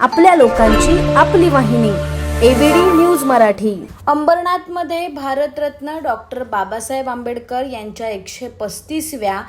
आपल्या लोकांची आपली वाहिनी एबीडी न्यूज मराठी. अंबरनाथमध्ये भारतरत्न डॉक्टर बाबासाहेब आंबेडकर यांच्या एकशे पस्तीसव्या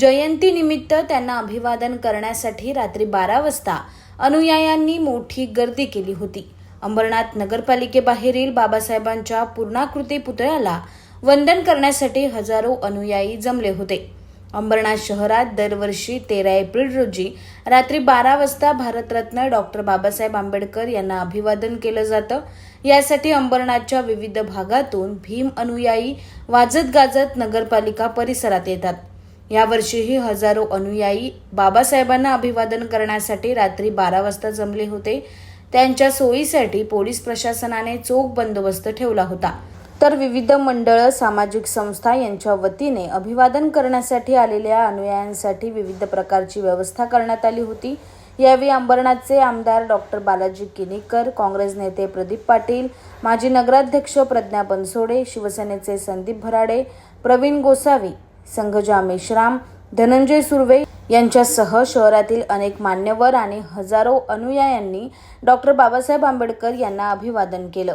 जयंतीनिमित्त त्यांना अभिवादन करण्यासाठी रात्री बारा वाजता अनुयायांनी मोठी गर्दी केली होती. अंबरनाथ नगरपालिकेबाहेरील बाबासाहेबांच्या पूर्णाकृती पुतळ्याला वंदन करण्यासाठी हजारो अनुयायी जमले होते. अंबरनाथ शहरात दरवर्षी तेरा एप्रिल रोजी रात्री बारा वाजता भारतरत्न डॉक्टर बाबासाहेब आंबेडकर यांना अभिवादन केलं जातं. यासाठी अंबरनाथच्या विविध भागातून भीम अनुयायी वाजत गाजत नगरपालिका परिसरात येतात. यावर्षीही हजारो अनुयायी बाबासाहेबांना अभिवादन करण्यासाठी रात्री बारा वाजता जमले होते. त्यांच्या सोयीसाठी पोलीस प्रशासनाने चोख बंदोबस्त ठेवला होता. तर विविध मंडळं सामाजिक संस्था यांच्या वतीने अभिवादन करण्यासाठी आलेल्या अनुयायांसाठी विविध प्रकारची व्यवस्था करण्यात आली होती. यावेळी अंबरनाथचे आमदार डॉक्टर बालाजी किनीकर काँग्रेस नेते प्रदीप पाटील माजी नगराध्यक्ष प्रज्ञा बनसोडे शिवसेनेचे संदीप भराडे प्रवीण गोसावी संघजा मेश्राम धनंजय सुर्वे यांच्यासह शहरातील अनेक मान्यवर आणि हजारो अनुयायांनी डॉक्टर बाबासाहेब आंबेडकर यांना अभिवादन केलं.